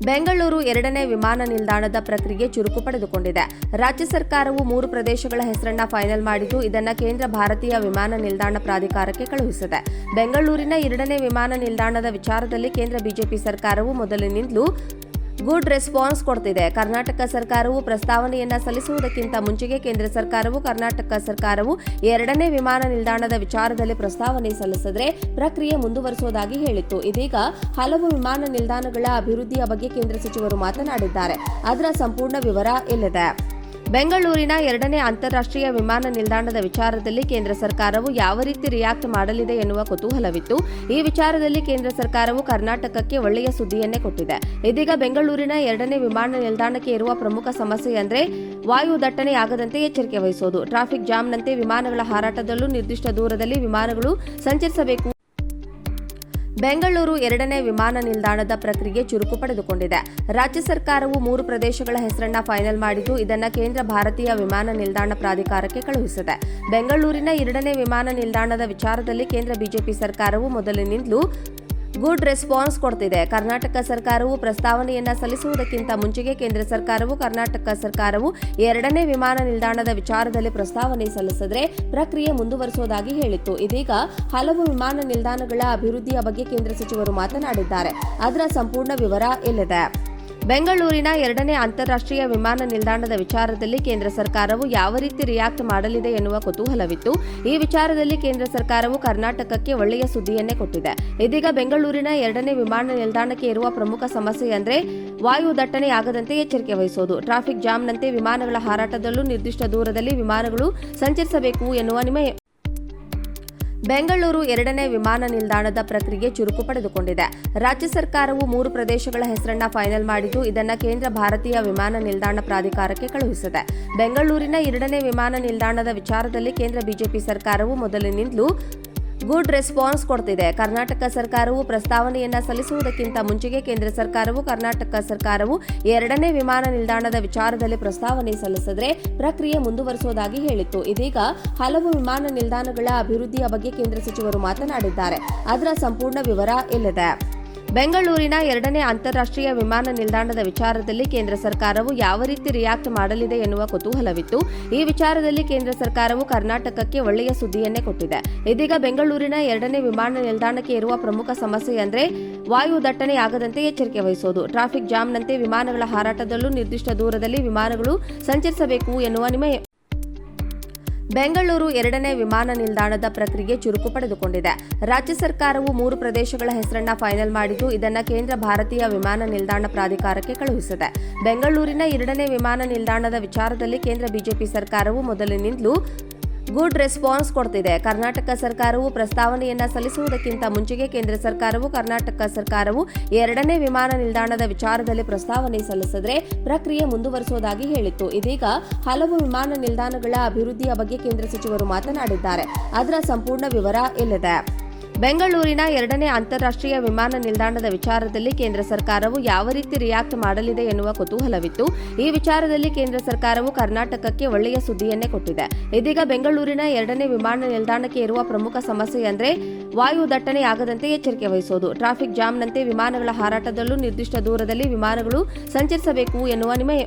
ಬೆಂಗಳೂರು ಎರಡನೇ ವಿಮಾನ ನಿಲ್ದಾಣದ ಪ್ರಕ್ರಿಯೆ ಚುರುಕು ಪಡೆದುಕೊಂಡಿದೆ. ರಾಜ್ಯ ಸರ್ಕಾರವು ಮೂರು ಪ್ರದೇಶಗಳ ಹೆಸರನ್ನ ಫೈನಲ್ ಮಾಡಿದ್ದು, ಇದನ್ನ ಕೇಂದ್ರ ಭಾರತೀಯ ವಿಮಾನ ನಿಲ್ದಾಣ ಪ್ರಾಧಿಕಾರಕ್ಕೆ ಕಳುಹಿಸಿದೆ. ಬೆಂಗಳೂರಿನ ಎರಡನೇ ವಿಮಾನ ನಿಲ್ದಾಣದ ವಿಚಾರದಲ್ಲಿ ಕೇಂದ್ರ ಬಿಜೆಪಿ ಸರ್ಕಾರವು ಮೊದಲಿನಿಂದಲೂ ಗುಡ್ ರೆಸ್ಪಾನ್ಸ್ ಕೊಡ್ತಿದೆ. ಕರ್ನಾಟಕ ಸರ್ಕಾರವು ಪ್ರಸ್ತಾವನೆಯನ್ನ ಸಲ್ಲಿಸುವುದಕ್ಕಿಂತ ಮುಂಚೆಗೆ ಕೇಂದ್ರ ಸರ್ಕಾರವು ಕರ್ನಾಟಕ ಸರ್ಕಾರವು ಎರಡನೇ ವಿಮಾನ ನಿಲ್ದಾಣದ ವಿಚಾರದಲ್ಲಿ ಪ್ರಸ್ತಾವನೆ ಸಲ್ಲಿಸಿದ್ರೆ ಪ್ರಕ್ರಿಯೆ ಮುಂದುವರಿಸುವುದಾಗಿ ಹೇಳಿತ್ತು. ಇದೀಗ ಹಲವು ವಿಮಾನ ನಿಲ್ದಾಣಗಳ ಅಭಿವೃದ್ಧಿಯ ಬಗ್ಗೆ ಕೇಂದ್ರ ಸಚಿವರು ಮಾತನಾಡಿದ್ದಾರೆ. ಅದರ ಸಂಪೂರ್ಣ ವಿವರ ಇಲ್ಲಿದೆ. ಬೆಂಗಳೂರಿನ ಎರಡನೇ ಅಂತಾರಾಷ್ಟ್ರೀಯ ವಿಮಾನ ನಿಲ್ದಾಣದ ವಿಚಾರದಲ್ಲಿ ಕೇಂದ್ರ ಸರ್ಕಾರವು ಯಾವ ರೀತಿ ರಿಯಾಕ್ಟ್ ಮಾಡಲಿದೆ ಎನ್ನುವ ಕುತೂಹಲವಿತ್ತು. ಈ ವಿಚಾರದಲ್ಲಿ ಕೇಂದ್ರ ಸರ್ಕಾರವು ಕರ್ನಾಟಕಕ್ಕೆ ಒಳ್ಳೆಯ ಸುದ್ದಿಯನ್ನೇ ಕೊಟ್ಟಿದೆ. ಇದೀಗ ಬೆಂಗಳೂರಿನ ಎರಡನೇ ವಿಮಾನ ನಿಲ್ದಾಣಕ್ಕೆ ಇರುವ ಪ್ರಮುಖ ಸಮಸ್ಯೆ ಅಂದ್ರೆ ವಾಯು ದಟ್ಟಣೆಯಾಗದಂತೆ ಎಚ್ಚರಿಕೆ ವಹಿಸೋದು. ಟ್ರಾಫಿಕ್ ಜಾಮ್ನಂತೆ ವಿಮಾನಗಳ ಹಾರಾಟದಲ್ಲೂ ನಿರ್ದಿಷ್ಟ ದೂರದಲ್ಲಿ ವಿಮಾನಗಳು ಸಂಚರಿಸಬೇಕು ಬೆಂಗಳೂರು ಎರಡನೇ ವಿಮಾನ ನಿಲ್ದಾಣದ ಪ್ರಕ್ರಿಯೆ ಚುರುಕು ಪಡೆದುಕೊಂಡಿದೆ. ರಾಜ್ಯ ಸರ್ಕಾರವು ಮೂರು ಪ್ರದೇಶಗಳ ಹೆಸರನ್ನ ಫೈನಲ್ ಮಾಡಿದ್ದು, ಇದನ್ನು ಕೇಂದ್ರ ಭಾರತೀಯ ವಿಮಾನ ನಿಲ್ದಾಣ ಪ್ರಾಧಿಕಾರಕ್ಕೆ ಕಳುಹಿಸಿದೆ. ಬೆಂಗಳೂರಿನ ಎರಡನೇ ವಿಮಾನ ನಿಲ್ದಾಣದ ವಿಚಾರದಲ್ಲಿ ಕೇಂದ್ರ ಬಿಜೆಪಿ ಸರ್ಕಾರವು ಮೊದಲಿನಿಂದಲೂ ಗುಡ್ ರೆಸ್ಪಾನ್ಸ್ ಕೊಡ್ತಿದೆ. ಕರ್ನಾಟಕ ಸರ್ಕಾರವು ಪ್ರಸ್ತಾವನೆಯನ್ನ ಸಲ್ಲಿಸುವುದಕ್ಕಿಂತ ಮುಂಚೆಗೆ ಕೇಂದ್ರ ಸರ್ಕಾರವು, ಕರ್ನಾಟಕ ಸರ್ಕಾರವು ಎರಡನೇ ವಿಮಾನ ನಿಲ್ದಾಣದ ವಿಚಾರದಲ್ಲಿ ಪ್ರಸ್ತಾವನೆ ಸಲ್ಲಿಸಿದ್ರೆ ಪ್ರಕ್ರಿಯೆ ಮುಂದುವರಿಸುವುದಾಗಿ ಹೇಳಿತ್ತು. ಇದೀಗ ಹಲವು ವಿಮಾನ ನಿಲ್ದಾಣಗಳ ಅಭಿವೃದ್ಧಿಯ ಬಗ್ಗೆ ಕೇಂದ್ರ ಸಚಿವರು ಮಾತನಾಡಿದ್ದಾರೆ. ಅದರ ಸಂಪೂರ್ಣ ವಿವರ ಇಲ್ಲಿದೆ. ಬೆಂಗಳೂರಿನ ಎರಡನೇ ಅಂತಾರಾಷ್ಟ್ರೀಯ ವಿಮಾನ ನಿಲ್ದಾಣದ ವಿಚಾರದಲ್ಲಿ ಕೇಂದ್ರ ಸರ್ಕಾರವು ಯಾವ ರೀತಿ ರಿಯಾಕ್ಟ್ ಮಾಡಲಿದೆ ಎನ್ನುವ ಕುತೂಹಲವಿತ್ತು. ಈ ವಿಚಾರದಲ್ಲಿ ಕೇಂದ್ರ ಸರ್ಕಾರವು ಕರ್ನಾಟಕಕ್ಕೆ ಒಳ್ಳೆಯ ಸುದ್ದಿಯನ್ನೇ ಕೊಟ್ಟಿದೆ. ಇದೀಗ ಬೆಂಗಳೂರಿನ ಎರಡನೇ ವಿಮಾನ ನಿಲ್ದಾಣಕ್ಕೆ ಇರುವ ಪ್ರಮುಖ ಸಮಸ್ಯೆ ಅಂದರೆ ವಾಯು ದಟ್ಟಣೆಯಾಗದಂತೆ ಎಚ್ಚರಿಕೆ ವಹಿಸೋದು. ಟ್ರಾಫಿಕ್ ಜಾಮ್ನಂತೆ ವಿಮಾನಗಳ ಹಾರಾಟದಲ್ಲೂ ನಿರ್ದಿಷ್ಟ ದೂರದಲ್ಲಿ ವಿಮಾನಗಳು ಸಂಚರಿಸಬೇಕು ಎನ್ನುವ ನಿಮಯ ಬೆಂಗಳೂರು ಎರಡನೇ ವಿಮಾನ ನಿಲ್ದಾಣದ ಪ್ರಕ್ರಿಯೆ ಚುರುಕು ಪಡೆದುಕೊಂಡಿದೆ. ರಾಜ್ಯ ಸರ್ಕಾರವು ಮೂರು ಪ್ರದೇಶಗಳ ಹೆಸರನ್ನ ಫೈನಲ್ ಮಾಡಿದ್ದು, ಇದನ್ನು ಕೇಂದ್ರ ಭಾರತೀಯ ವಿಮಾನ ನಿಲ್ದಾಣ ಪ್ರಾಧಿಕಾರಕ್ಕೆ ಕಳುಹಿಸಿದೆ. ಬೆಂಗಳೂರಿನ ಎರಡನೇ ವಿಮಾನ ನಿಲ್ದಾಣದ ವಿಚಾರದಲ್ಲಿ ಕೇಂದ್ರ ಬಿಜೆಪಿ ಸರ್ಕಾರವು ಮೊದಲಿನಿಂದಲೂ ಗುಡ್ ರೆಸ್ಪಾನ್ಸ್ ಕೊಡ್ತಿದೆ. ಕರ್ನಾಟಕ ಸರ್ಕಾರವು ಪ್ರಸ್ತಾವನೆಯನ್ನ ಸಲ್ಲಿಸುವುದಕ್ಕಿಂತ ಮುಂಚೆಗೆ ಕೇಂದ್ರ ಸರ್ಕಾರವು, ಕರ್ನಾಟಕ ಸರ್ಕಾರವು ಎರಡನೇ ವಿಮಾನ ನಿಲ್ದಾಣದ ವಿಚಾರದಲ್ಲಿ ಪ್ರಸ್ತಾವನೆ ಸಲ್ಲಿಸಿದ್ರೆ ಪ್ರಕ್ರಿಯೆ ಮುಂದುವರಿಸುವುದಾಗಿ ಹೇಳಿತ್ತು. ಇದೀಗ ಹಲವು ವಿಮಾನ ನಿಲ್ದಾಣಗಳ ಅಭಿವೃದ್ಧಿಯ ಬಗ್ಗೆ ಕೇಂದ್ರ ಸಚಿವರು ಮಾತನಾಡಿದ್ದಾರೆ. ಅದರ ಸಂಪೂರ್ಣ ವಿವರ ಇಲ್ಲಿದೆ. ಬೆಂಗಳೂರಿನ ಎರಡನೇ ಅಂತಾರಾಷ್ಟ್ರೀಯ ವಿಮಾನ ನಿಲ್ದಾಣದ ವಿಚಾರದಲ್ಲಿ ಕೇಂದ್ರ ಸರ್ಕಾರವು ಯಾವ ರೀತಿ ರಿಯಾಕ್ಟ್ ಮಾಡಲಿದೆ ಎನ್ನುವ ಕುತೂಹಲವಿತ್ತು. ಈ ವಿಚಾರದಲ್ಲಿ ಕೇಂದ್ರ ಸರ್ಕಾರವು ಕರ್ನಾಟಕಕ್ಕೆ ಒಳ್ಳೆಯ ಸುದ್ದಿಯನ್ನೇ ಕೊಟ್ಟಿದೆ. ಇದೀಗ ಬೆಂಗಳೂರಿನ ಎರಡನೇ ವಿಮಾನ ನಿಲ್ದಾಣಕ್ಕೆ ಇರುವ ಪ್ರಮುಖ ಸಮಸ್ಯೆ ಅಂದರೆ ವಾಯು ದಟ್ಟಣೆಯಾಗದಂತೆ ಎಚ್ಚರಿಕೆ ವಹಿಸೋದು. ಟ್ರಾಫಿಕ್ ಜಾಮ್ನಂತೆ ವಿಮಾನಗಳ ಹಾರಾಟದಲ್ಲೂ ನಿರ್ದಿಷ್ಟ ದೂರದಲ್ಲಿ ವಿಮಾನಗಳು ಸಂಚರಿಸಬೇಕು ಎನ್ನುವ ನಿಮಯ ಬೆಂಗಳೂರು ಎರಡನೇ ವಿಮಾನ ನಿಲ್ದಾಣದ ಪ್ರಕ್ರಿಯೆ ಚುರುಕು ಪಡೆದುಕೊಂಡಿದೆ. ರಾಜ್ಯ ಸರ್ಕಾರವು ಮೂರು ಪ್ರದೇಶಗಳ ಹೆಸರನ್ನ ಫೈನಲ್ ಮಾಡಿದ್ದು, ಇದನ್ನು ಕೇಂದ್ರ ಭಾರತೀಯ ವಿಮಾನ ನಿಲ್ದಾಣ ಪ್ರಾಧಿಕಾರಕ್ಕೆ ಕಳುಹಿಸಿದೆ. ಬೆಂಗಳೂರಿನ ಎರಡನೇ ವಿಮಾನ ನಿಲ್ದಾಣದ ವಿಚಾರದಲ್ಲಿ ಕೇಂದ್ರ ಬಿಜೆಪಿ ಸರ್ಕಾರವು ಮೊದಲಿನಿಂದಲೂ ಗುಡ್ ರೆಸ್ಪಾನ್ಸ್ ಕೊಡ್ತಿದೆ. ಕರ್ನಾಟಕ ಸರ್ಕಾರವು ಪ್ರಸ್ತಾವನೆಯನ್ನ ಸಲ್ಲಿಸುವುದಕ್ಕಿಂತ ಮುಂಚೆಗೆ ಕೇಂದ್ರ ಸರ್ಕಾರವು ಕರ್ನಾಟಕ ಸರ್ಕಾರವು ಎರಡನೇ ವಿಮಾನ ನಿಲ್ದಾಣದ ವಿಚಾರದಲ್ಲಿ ಪ್ರಸ್ತಾವನೆ ಸಲ್ಲಿಸಿದ್ರೆ ಪ್ರಕ್ರಿಯೆ ಮುಂದುವರಿಸುವುದಾಗಿ ಹೇಳಿತ್ತು. ಇದೀಗ ಹಲವು ವಿಮಾನ ನಿಲ್ದಾಣಗಳ ಅಭಿವೃದ್ಧಿಯ ಬಗ್ಗೆ ಕೇಂದ್ರ ಸಚಿವರು ಮಾತನಾಡಿದ್ದಾರೆ. ಅದರ ಸಂಪೂರ್ಣ ವಿವರ ಇಲ್ಲಿದೆ. ಬೆಂಗಳೂರಿನ ಎರಡನೇ ಅಂತಾರಾಷ್ಟ್ರೀಯ ವಿಮಾನ ನಿಲ್ದಾಣದ ವಿಚಾರದಲ್ಲಿ ಕೇಂದ್ರ ಸರ್ಕಾರವು ಯಾವ ರೀತಿ ರಿಯಾಕ್ಟ್ ಮಾಡಲಿದೆ ಎನ್ನುವ ಕುತೂಹಲವಿತ್ತು. ಈ ವಿಚಾರದಲ್ಲಿ ಕೇಂದ್ರ ಸರ್ಕಾರವು ಕರ್ನಾಟಕಕ್ಕೆ ಒಳ್ಳೆಯ ಸುದ್ದಿಯನ್ನೇ ಕೊಟ್ಟಿದೆ. ಇದೀಗ ಬೆಂಗಳೂರಿನ ಎರಡನೇ ವಿಮಾನ ನಿಲ್ದಾಣಕ್ಕೆ ಇರುವ ಪ್ರಮುಖ ಸಮಸ್ಯೆ ಅಂದರೆ ವಾಯು ದಟ್ಟಣೆಯಾಗದಂತೆ ಎಚ್ಚರಿಕೆ ವಹಿಸೋದು. ಟ್ರಾಫಿಕ್ ಜಾಮ್ನಂತೆ ವಿಮಾನಗಳ ಹಾರಾಟದಲ್ಲೂ ನಿರ್ದಿಷ್ಟ ದೂರದಲ್ಲಿ ವಿಮಾನಗಳು ಸಂಚರಿಸಬೇಕು ಎನ್ನುವ ನಿಮಯ